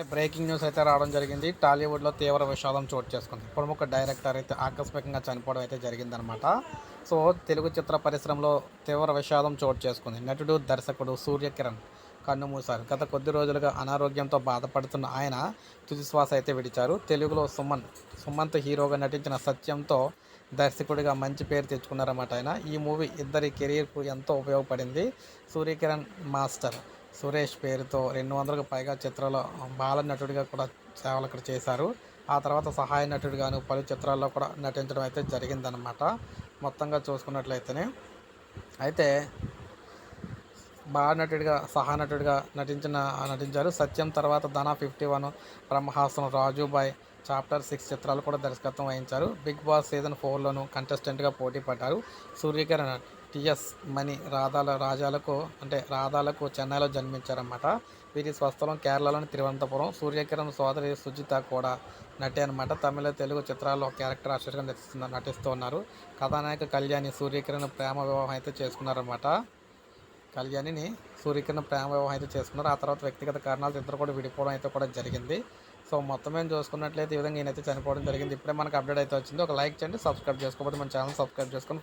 ఇప్పుడే breaking news అయితే రావడం జరిగింది. టాలీవుడ్లో తీవ్ర విషాదం చోటు చేసుకుంది. ప్రముఖ డైరెక్టర్ అయితే ఆకస్మికంగా చనిపోవడం అయితే జరిగిందనమాట సో తెలుగు చిత్ర పరిశ్రమలో తీవ్ర విషాదం చోటు చేసుకుంది. నటుడు దర్శకుడు సూర్యకిరణ్ కన్నుమూశారు గత కొద్ది రోజులుగా అనారోగ్యంతో బాధపడుతున్న ఆయన తుది శ్వాస అయితే విడిచారు. తెలుగులో సుమన్ సుమంత్ హీరోగా నటించిన సత్యంతో దర్శకుడిగా మంచి పేరు తెచ్చుకున్నారన్నమాట ఆయన. ఈ మూవీ ఇద్దరి కెరీర్కు ఎంతో ఉపయోగపడింది. సూర్యకిరణ్ మాస్టర్. సురేష్ పేరుతో రెండు వందలకు పైగా చిత్రాల్లో బాల నటుడిగా కూడా సేవలు అక్కడ చేశారు. ఆ తర్వాత సహాయ నటుడిగాను పలు చిత్రాల్లో కూడా నటించడం అయితే జరిగిందనమాట మొత్తంగా చూసుకున్నట్లయితేనే అయితే బాల నటుడిగా సహాయ నటుడిగా నటించిన నటించారు. సత్యం తర్వాత Dhana fifty one బ్రహ్మహాసం Rajubhai chapter six చిత్రాలు కూడా దర్శకత్వం వహించారు. బిగ్ బాస్ సీజన్ ఫోర్లోను కంటెస్టెంట్గా పోటీ పడ్డారు. సూర్యకిరణ్ టిఎస్ మణి రాధాల రాజాలకు అంటే రాధాలకు చెన్నైలో జన్మించారన్నమాట. వీరి స్వస్థలం కేరళలోని తిరువనంతపురం. సూర్యకిరణ్ సోదరి సుజిత కూడా నటి అనమాట తమిళ తెలుగు చిత్రాల్లో క్యారెక్టర్ ఆశ్చర్యంగా నటిస్తున్న నటిస్తూ ఉన్నారు కథానాయక కళ్యాణి సూర్యకిరణ్ ప్రేమ వివాహం అయితే చేసుకున్నారన్నమాట. కళ్యాణిని సూర్యకిరణ్ ప్రేమ వివాహం అయితే చేసుకున్నారు. ఆ తర్వాత వ్యక్తిగత కారణాలతో ఇద్దరు కూడా విడిపోవడం అయితే కూడా జరిగింది. సో మొత్తం ఏం చూసుకున్నట్లయితే ఈ విధంగా ఈయనైతే చనిపోవడం జరిగింది. ఇప్పుడే మనకు అప్డేట్ అయితే వచ్చింది. ఒక లైక్ చేయండి సబ్స్క్రైబ్ చేసుకోకపోతే మన ఛానల్ సబ్స్క్రైబ్ చేసుకొని